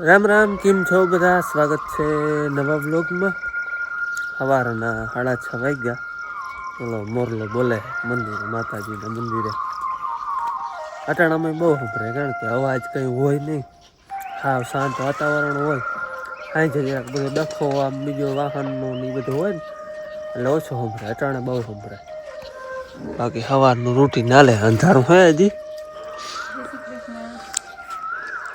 રામ રામ, કેમ છો બધા? સ્વાગત છે નવા બ્લોગમાં સવારના સાડા છ વાગ્યા. ઓલો મોરલો બોલે, મંદિરે, માતાજીના મંદિરે. અટાણામાં બહુ સંભળાય, કારણ કે અવાજ કંઈ હોય નહીં. હા શાંત વાતાવરણ હોય. સાંજે જરાક બધો ડખો આમ બીજો વાહનનો ને બધું હોય ને, એટલે ઓછો સંભળાય, અટાણે બહુ સંભળાય. બાકી સવારનું રૂટીન હાલે, અંધારું હોય હજી.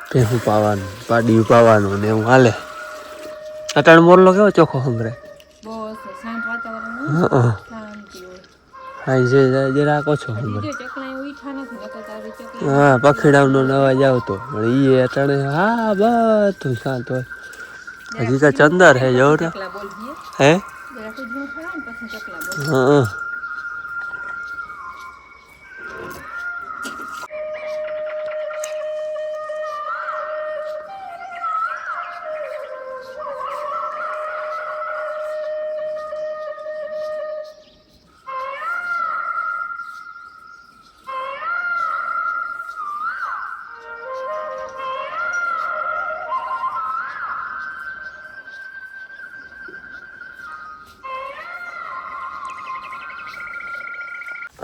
ભેહું પાવાનું પાડી પાવાનું ને એવું હાલે. અટાણ મોરલો કેવો ચોખ્ખો સંભળાય? હા હા. જે જરાક ઓછો સંભળાય. હા પખીડાનો અવાજ આવતો. પણ એ અટાણે હા બધું શાંત હોય. હજી તો ચંદર હે જો હે હા.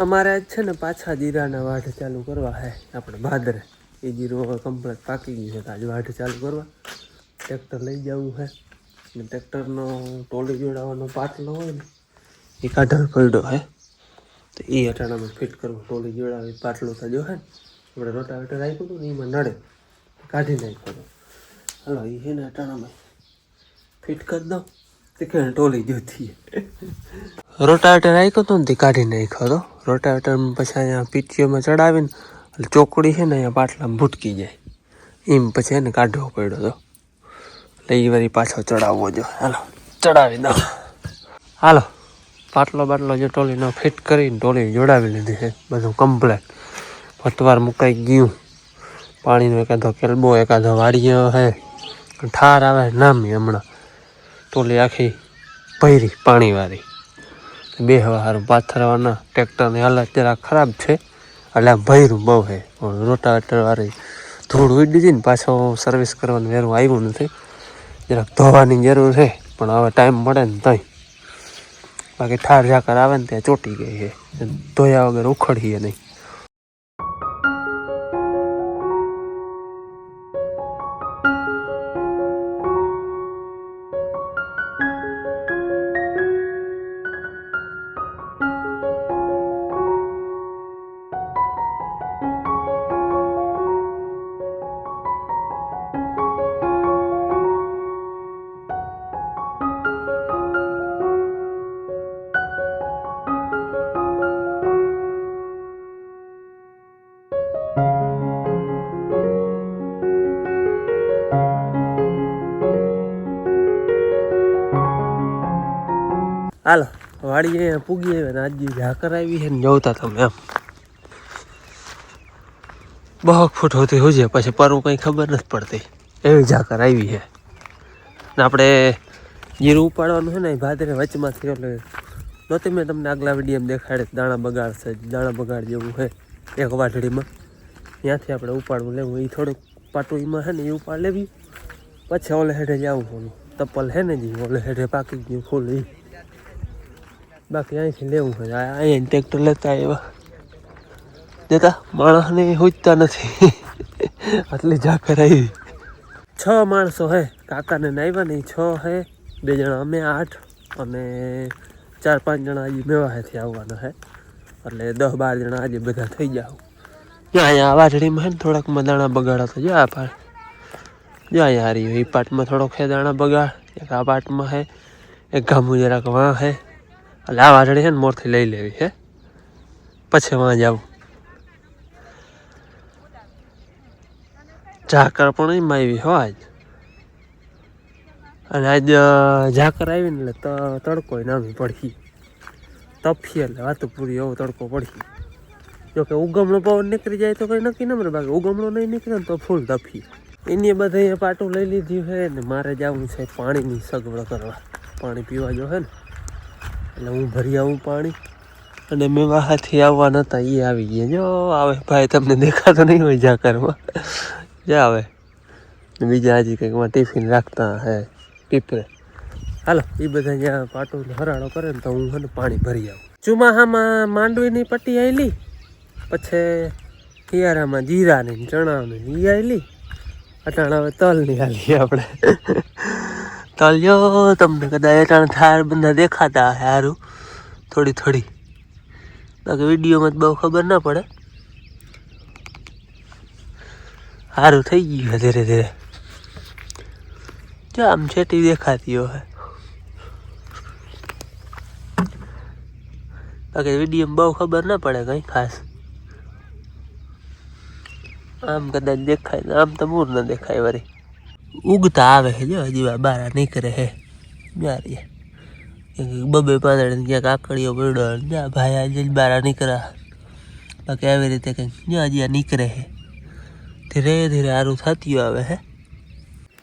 અમારે છે ને પાછા જીરાના વાઢ ચાલુ કરવા હે. આપણે ભાદરે. એ જીરું હવે કમ્પ્લીટ પાકી ગયું છે તો આજ વાઢ ચાલુ કરવા. ટ્રેક્ટર લઈ જવું છે ને ટ્રેક્ટરનો ટોલી જોડાવાનો પાટલો હોય ને, એ કાઢલ પડ્યો હે. તો એ અટાણામાં ફિટ કરવું. ટોલી જોડાવી, પાટલો થજો હે આપણે રોટાવેટર રાખ્યું હતું ને, એમાં નડે. કાઢી નાખ્યો હતો. હાલો, એ છે ને અટાણામાં. ફિટ કરી દો. તે કે ટોલી જોતી રોટાવેટર રાખ્યો હતો ને તે કાઢી નાખ્યો હતો રોટાવેટર પછી અહીંયા પીટીઓમાં ચડાવીને એટલે ચોકડી છે ને અહીંયા પાટલામાં ભૂટકી જાય. એમ પછી એને કાઢવો પડ્યો હતો એટલે એ વારી પાછો ચડાવવો જો. હાલો, ચડાવી દો હાલો, પાટલો બાટલો જે ટોલીનો ફિટ કરીને ટોલી જોડાવી લીધી છે. બધું કમ્પ્લેટ પતવાર મુકાઈ ગયું. પાણીનો એકાદો કેલબો, એકાદો વાડીઓ છે. ઠાર આવે નામી હમણાં. ટોલી આખી ભરી પાણીવાળી. બે હવા પાથરવાના, ટ્રેક્ટરની હાલત જરા ખરાબ છે. એટલે આમ ભર્યું બહુ છે. પણ રોટાવેટર વાળી ધૂળ ઉડી દીધી ને પાછો સર્વિસ કરવાનું વેરું આવ્યું નથી. જરાક ધોવાની જરૂર છે, પણ હવે ટાઈમ મળે ને તઈ બાકી ઠાર ઝાકર આવે ને ત્યાં ચોટી ગઈ છે. ધોયા વગર ઉખડીએ નહીં. વાડીએ અહીંયા પૂગી આવે ને આજે ઝાકર આવી છે ને જોતા તમે એમ. બહુ ફૂટ હોતી હોય પછી પરવું કંઈ ખબર નથી પડતી. એવી ઝાકર આવી છે. ને આપણે જીરું ઉપાડવાનું છે ને, એ ભાદરે વચમાંથી એટલે નહોતી મેં તમને આગલા વિડીયોમાં દેખાડે દાણા બગાડ છે, દાણા બગાડ જેવું છે, એક વાઢડીમાં. ત્યાંથી આપણે ઉપાડવું, લેવું. એ થોડુંક પાટું એમાં છે ને એ ઉપાડ લેવી. પછી ઓલે હેઠે જવું ઓલું, તપલ હે ને જે, ઓલે હેઠે પાકી ગયું ફૂલ એ બાકી અહીંથી લેવું આ- અહીંયા ટ્રેક્ટર લેતા આવ્યા. દેતા, માણસને હોજતા નથી. આટલી જા કરાવી છ માણસો હે. કાકાને ને આવ્યા ને છ હે. બે જણા, અમે આઠ અને ચાર પાંચ જણા હજી મેવાહેથી આવવાના હે. એટલે દસ બાર જણા આજે બધા થઈ જાવ ત્યાં અહીંયા વાજડીમાં હે ને થોડાક દાણા બગાડા તો જો આ પાટ જો અહીંયા એ પાટમાં થોડોક હે દાણા બગાડ. એક આ પાટમાં હે. એક ગામું જરાક વાં હે. એટલે આ વાજડી છે ને મોરથી લઈ લેવી, હે? પછી વાં જાવ ઝાકર પણ એમાં આવી હો આજ. અને આજ ઝાકર આવી ને એટલે તડકો નામી પડી તપી એટલે વાતું પૂરી એવો તડકો પડી જોકે ઉગમણો પવન નીકળી જાય તો કંઈ નક્કી ન મળે, બાકી ઉગમણો નહીં નીકળે ને તો ફૂલ તપી. એની બધા પાટું લઈ લીધું છે ને મારે જવું છે પાણીની સગવડ કરવા. પાણી પીવા જો હે ને. એટલે હું ભરી આવું પાણી. અને મેં વાહાથી આવવા નતા એ આવી ગયા. જો આવે, ભાઈ તમને દેખાતો નહીં હોય કરવા જા આવે બીજા હજી કંઈક ટિફિન રાખતા હે ટીપરે હાલો એ બધા જ્યાં પાટો હરાળો કરે ને તો હું છે પાણી ભરી આવું. ચોમાહામાં માંડવીની પટ્ટી આવેલી પછી શિયાળામાં જીરાની ચણાની એ આવેલી અટાણા હવે તલની હાલી આપણે. તલ તમને કદાચ અટાણ થાર બધા દેખાતા હશે સારું થોડી થોડી. બાકી વિડીયોમાં જ બહુ ખબર ના પડે. સારું થઈ ગયું ધીરે ધીરે. જો આમ છેટી દેખાતી હોય. બાકી વિડીયોમાં બહુ ખબર ના પડે કંઈ ખાસ. આમ કદાચ દેખાય આમ તો મૂર ન દેખાય વળી. ઉગતા આવે છે. જો હજી બારા નીકળે હે જારીએ બબે પાંદડે ક્યાંક આકડીઓ પડ્યો જા ભાઈ આજે બારા નીકળ્યા. બાકી આવી રીતે કંઈક જ્યાં હજી નીકળે હે ધીરે ધીરે સારું થતું આવે હે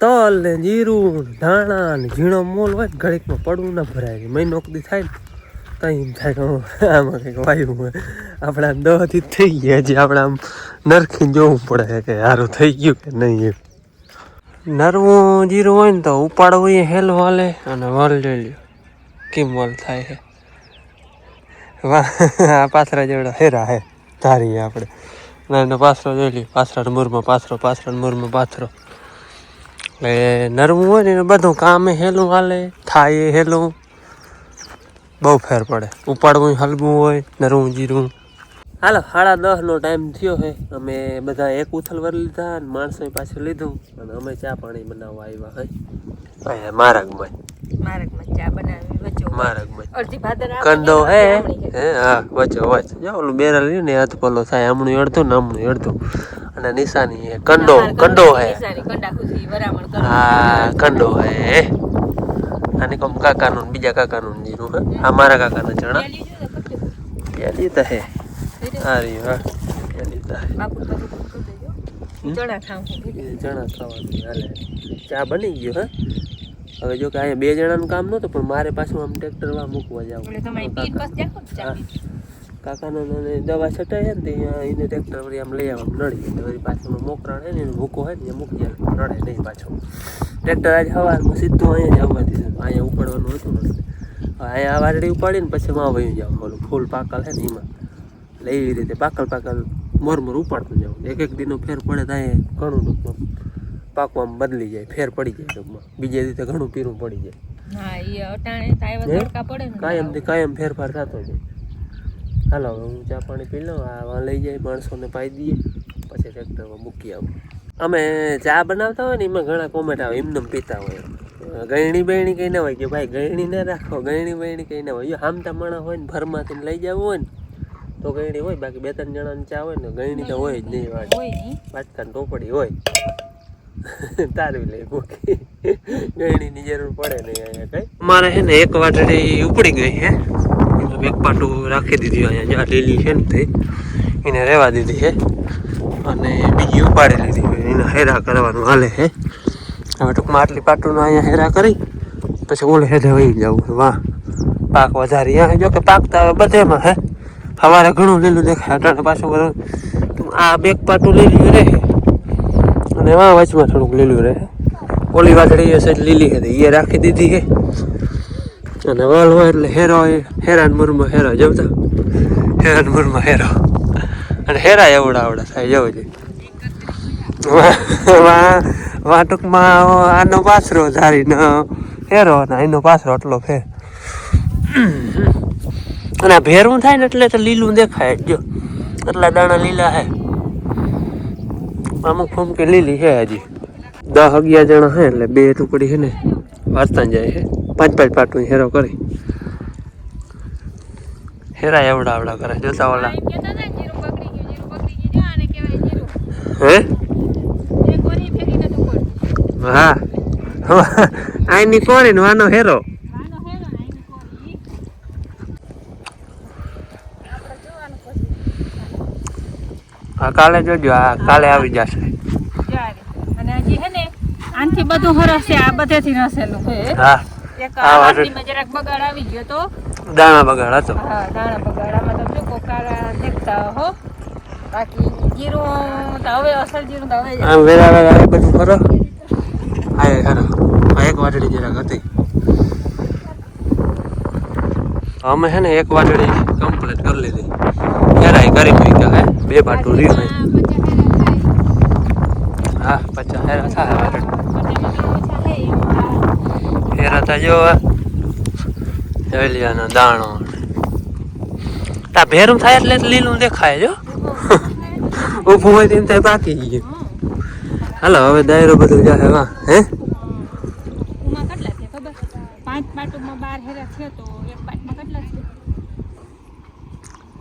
તલ ને જીરું ધાણા ને ઝીણો મોલ હોય ને ઘડીકમાં પડવું ના ભરાય. મહિનો કદી થાય ને કંઈ થાય આમાં કંઈક વાયુ હોય. આપણે આમ દવાથી થઈ ગયા હજી આપણે આમ નરખીને જોવું પડે કે સારું થઈ ગયું કે નહીં એમ. નરવું જીરું હોય ને તો ઉપાડવું એ હેલ વાલે અને વલ જોઈ લ્યો. કેમ વલ થાય છે વાહ, આ પાથરા જેવડા હેરા હે. ધારીએ આપણે. ના પાથરો જોઈ લઈએ પાથરા મૂરમાં, પાથરો પાથરા મૂરમાં, પાથરો. એટલે નરવું હોય ને બધું કામે હેલું હાલે થાય એ હેલું. બહુ ફેર પડે. ઉપાડવું હલવું હોય, નરવું જીરું. હાલો સાડા દસ નો ટાઈમ થયો છે અમે બધા એક ઉથલ વર લીધા અને માણસો પાછું લીધું. અને અમે ચા પાણી બનાવવા આવ્યા હે. અહીંયા મારગમાં ચા બનાવી વચ્ચે મારગમાં અડધી ભાદર કંદો હે? હે? હા વચ્ચો વચ્ચે. જો ઓલું બેરલ રહ્યું ને હાથ પલો થાય હમણું અડધું ને હમણું અડધું. અને નિશાની હે. કંડો કંડો હે હા કંડો હે. આની કોમ કાકાનું બીજા કાકાનું જીરું હે. આ મારા કાકાના ચણા. તો હે. રહ્યું હા. હે ચણા ખાવાનું હાલે. ચા બની ગયો હા? હવે જો કે અહીંયા બે જણાનું કામ નહોતું પણ મારે પાછું આમ ટ્રેક્ટરમાં મૂકવા જાવ. કાકાનો દવા છટાય છે ને ત્યાં એને ટ્રેક્ટર વળી આમ લઈ આવવા નડી. તો વળી પાછું મોકરાણ હે ને એને મૂકો હોય ને મૂકી જાય. નડે નહીં પાછું. ટ્રેક્ટર આજે સવારમાં સીધું અહીંયા જ આવવા દીધું. અહીંયા ઉપાડવાનું હતું ને હવે અહીંયા વાડડી વારડી ઉપાડીને પછી માં વહી જાવ ઓલું ફૂલ પાકલ છે ને એમાં. એટલે એવી રીતે પાકલ પાકલ મોર મોર ઉપાડતું જવું એક એક દિનનો ફેર પડે તો અહીંયા ઘણું ટૂંકમાં પાકવામાં બદલી જાય ફેર પડી જાય ટૂંકમાં. બીજે રીતે ઘણું પીરું પડી જાય. કાયમ કાયમથી કાયમ ફેરફાર થતો જાય. હાલો હવે હું ચા પાણી પી લઉં આ લઈ જાય માણસોને પાઈ દઈએ પછી ટ્રેક્ટરમાં મૂકી આવું. અમે ચા બનાવતા હોય ને એમાં ઘણા કોમેન્ટ આવે એમને એમ પીતા હોય. ગયણી બહેણી કંઈ ના હોય કે ભાઈ ગયણી ના રાખો ગયણી બહેણી કંઈ ના હોય. હામતા માણસ હોય ને ભરમાંથી લઈ જવું હોય ને તો ગયણી હોય બાકી બે ત્રણ જણાની ચા હોય ને ગયણી તો હોય જ નહીં વાત હોય નહીં. ટોપડી હોય. તારવી લે મૂકી ગયણીની જરૂર પડે નહીં અહીંયા કઈ. મારે છે ને એક વાટડી ઉપડી ગઈ છે એનું એક પાટું રાખી દીધી અહીંયા જ્યાં લીલી છે ને તે એને રહેવા દીધી છે અને બીજી ઉપાડી લીધી હોય એને હેરા કરવાનું હાલે છે હવે ટૂંકમાં આટલી પાટું અહીંયા હેરા કરી પછી ઓલે હેઠે વહી જવું છે વાહ. પાક વધારી હા જો કે પાક તો હવે બધેમાં હે. સવારે ઘણું લીલું દેખાય. અટાણે પાછું બધું આ બેક પાટું લીલું રહે. અને એમાં વચમાં થોડુંક લીલું રહે. ઓલી વાદળી હશે લીલી હતી એ રાખી દીધી હે અને વાલ હોય એટલે હેરો હેરાન મુરમાં હેરો જમતા. હેરાન મુરમાં હેરો. અને હેરા એવડા આવડા થાય જવું છે. વા ટૂંકમાં આનો પાછરો ધારીને હેરો અને એનો પાછરો એટલો ફેર અને આ ભેરું થાય ને એટલે તો લીલું દેખાય. જો એટલા દાણા લીલા હે. અમુક ફૂમકી લીલી છે હજી. દસ અગિયાર જણા હે એટલે બે ટુકડી છે ને વાંચતા જાય છે પાંચ પાંચ પાટું હેરો કરી. હેરા એવડા આવડા કરે જોતા ઓલા એમ કહેતા હતા ને વાનો બગડી ગયું જીરું બગડી ગયું જો આને કહેવાય જીરું હે એ કોરી ફેરી નતું પડતું હા આઈની કોરી ને વાનો હેરો વાનો હેરો ને આની કોરી આપણે જોવાનું પછી હા કાલે જોજો હા કાલે આવી જશે. અને હજી હે ને આનથી બધું હરસ છે આ બધેથી રસેલું છે. હા. એક આ આ જરાક બગાડ આવી ગયો તો. દાણા બગાડ હતો. હા દાણા બગાડામાં તો જો કોકારા દેખતા હો. બાકી જીરું તો હવે અસલ જીરું તો હવે આમ બધું કરો. વાટડી જરાક હતી. અમે હે ને એક વાટડી કમ્પ્લીટ કરી લીધી. ફેરાઈ કરી મૂક્યા હે? બે પાટું રહ્યું હે, પચાસ હેરા થાય વાટડી ફેરા તા જો એલિયાનો દાણો. તા ભેરું થાય એટલે લીલું દેખાય, જો. ઊભું હોય તેમ થાય પાકી ગયું હાલો, હવે દાયરો બધું જાહે વાહ, હે? પાંચ પાટુમાં બાર હેરા છે તો એક પાટમાં કેટલા છે?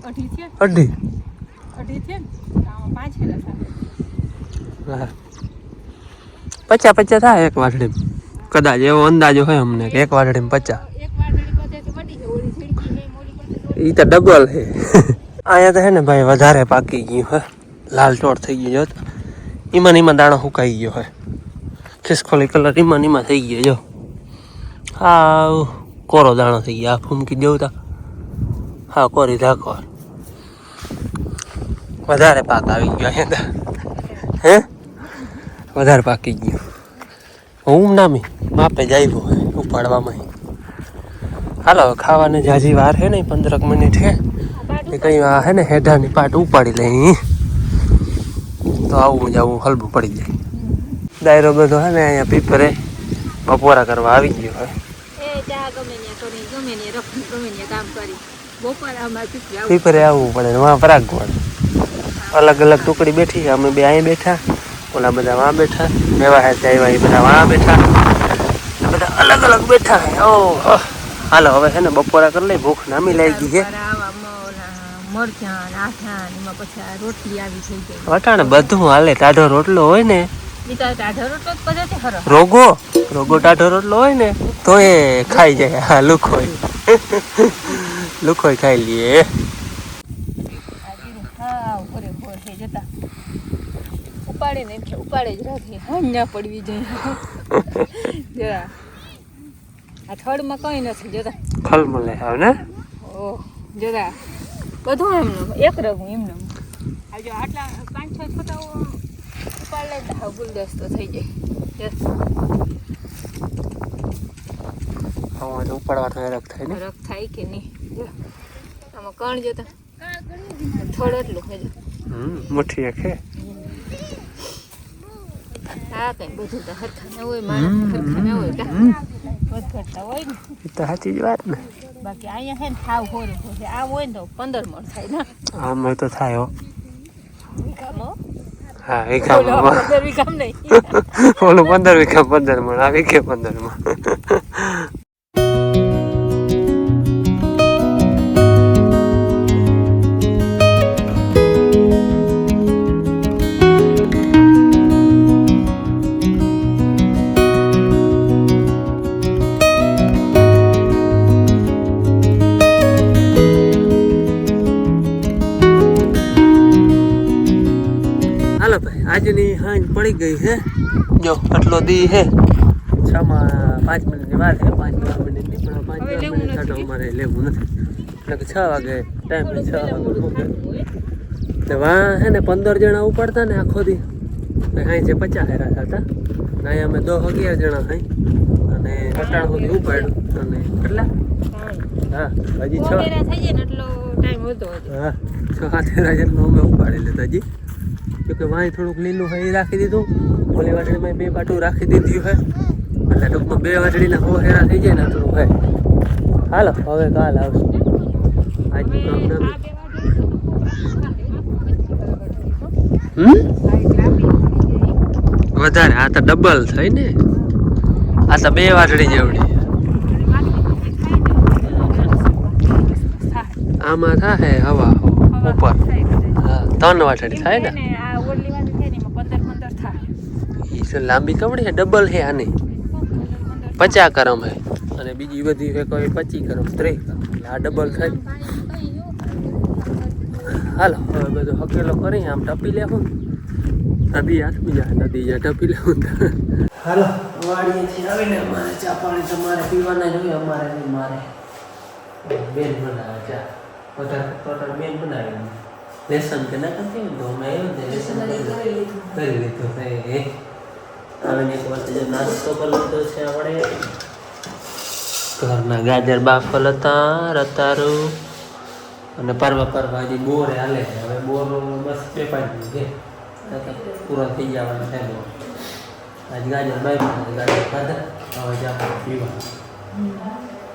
અઢી પાંચ પચા થાય. એક વાટડી કદાચ એવો અંદાજો હોય અમને કે એક વાટડી પચા ઈ તો ડબલ છે. અહીંયા તો હે ને ભાઈ વધારે પાકી ગયું હે. લાલ ચોળ થઈ ગયું જો ઈમાં ઈમાં દાણો સુકાઈ ગયો હે. ખિસકોલી કલર ઈમાં ઈમાં થઈ ગયો જો. હા કોરો દાણો થઈ ગયો. આ ફૂમકી દેવતા. તા હા કોરી ધાકો વધારે પાક આવી ગયો અહીંયા હે? વધારે પાકી ગયો. હું નામી માપે જ આવ્યો હે ઉપાડવામાં હાલો ખાવાને જાજી વાર હે ને પંદરક મિનિટ હે એ કઈ આ હે ને હેઢાની પાટ ઉપાડી લઈ તો આવું જવું હલબું પડી જાય. ડાયરો બધો હે ને અહીંયા પીપરે બપોરા કરવા આવી ગયો હે એ ચા ગમે ને કરી ગમે ને રખી ગમે ને કામ કરી. બપોર આમાં પીપી આવું. પીપરે આવવું પડે ને વાં પરાગવાડ અલગ અલગ ટુકડી બેઠી છે. અમે બે અહીં બેઠા, ઓલા બધા વાં બેઠા મેવા હે આવ્યા એ બધા વાં બેઠા. બધા અલગ અલગ બેઠા હે ઓ. હાલો, હવે છે ને બપોરા કરી લઈ, ભૂખ નામી લાગી છે. ગઈ વટાણે બધું હાલે. ટાઢો રોટલો હોય ને. છે રોગો. રોગો, ટાઢો રોટલો હોય ને, તો એ ખાઈ જાય. હા લુખોય લુખોય ખાઈ લઈએ આ જીરું હાવ ભરે ભર થઈ જતા ઉપાડે ને એટલે ઉપાડે જ રાખી. ના પડવી જોઈએ. જરા. આ થડમાં કઈ નથી જતા. ખલમલે હાવ ને? ઓહ જોતા. બધું એમનું એક રગું એમનું આ જો આટલા પાંચ છ છોટાઓ ઉપાડ લે તો ગુલદસ્તો થઈ જાય. હા તો ઉપાડવાનો રખ થાય ને? રખ થાય કે નહીં? આમાં કણ જતા. થોડું એટલું હજુ હમ મુઠ્ઠી એક હા કઈ બધું તો હરખા ના હોય માણસ હરખા ના હોય વધઘટતા હોય ને. તો સાચી જ વાત ને. બાકી અહીંયા છે ને થાવ હોરે હોરે આ હોય ને તો પંદર મણ થાય ને. આમાં તો થાય હો. હા. ઓલો પંદર વીઘામાં નહીં. ઓલું પંદર વીઘા પંદર મણ. આ વીઘે પંદર મણ. હાલો ભાઈ આજની હાંજ પડી ગઈ છે. જો આટલો દી છે. છ માં પાંચ મિનિટની વાર છે પાંચ મિનિટ મિનિટની પણ પાંચ હવે દસ લેવું મિનિટ ખાટો અમારે લેવું નથી. એટલે છ વાગે ટાઈમ છ વાગે મૂકે તો વાં હે ને પંદર જણા ઉપાડતા ને આખો દી. અહીં છે પચાસ હેરા થતા ને અહીં અમે દો અગિયાર જણા હાઈ અને અટાણ સુધી ઉપાડ્યું. અને કેટલા? હા હજી છ. થઈ એટલો હતો હા છ સાત હેરા જેટલું અમે ઉપાડી લેતા હજી. કે વાંય થોડુંક લીલું હોય એ રાખી દીધું. ઓલી વાટડીમાં બે પાટું રાખી દીધું હે એટલે ટૂંકમાં બે વાટડીના હો હેરા થઈ જાય ને થોડું હે હાલો, હવે કાલ આવશું. આજનું કામ ના વધારે, આ તો ડબલ થઈ ને. આ તો બે વાટડી જેવડી. આમાં થાય હવા, ઉપર. ત્રણ વાટડી થાય ને આ ઓલી વાટડી થાય ને એમાં પંદર પંદર તો લાંબી કમડી હે ડબલ હે આની. પચા કરમ છે. અને બીજી બધી છે કોઈ પચી કરમ ત્રીસ કરમ એટલે આ ડબલ થાય હાલો હવે બધું હકેલો કરી આમ ટપી લેવું. નદી હાથમી બીજા નદી જાય ટપી લેવું. હાલો વાડીએથી આવીને અમારે ચા પાણી તમારે પીવાના જોઈએ અમારે નહીં મારે. બેન બનાવે ચા. વધારે ટોટલ બેન બનાવી લેસન કે ના કરતી તો અમે એવું લેસન કરી લીધું. કરી લીધું હે એક વાર જો નાસ્તો કરી લીધો છે આપણે. ઘરના ગાજર બાફલ હતા રતારું અને પરવા પરવા હજી બોરે હાલે છે. હવે બોર બસ બે પાંચ દિવસ છે પૂરો થઈ જવાનો છે બોર. આજ ગાજર બાફી ગાજર ખાધા હવે જ આપણે પીવા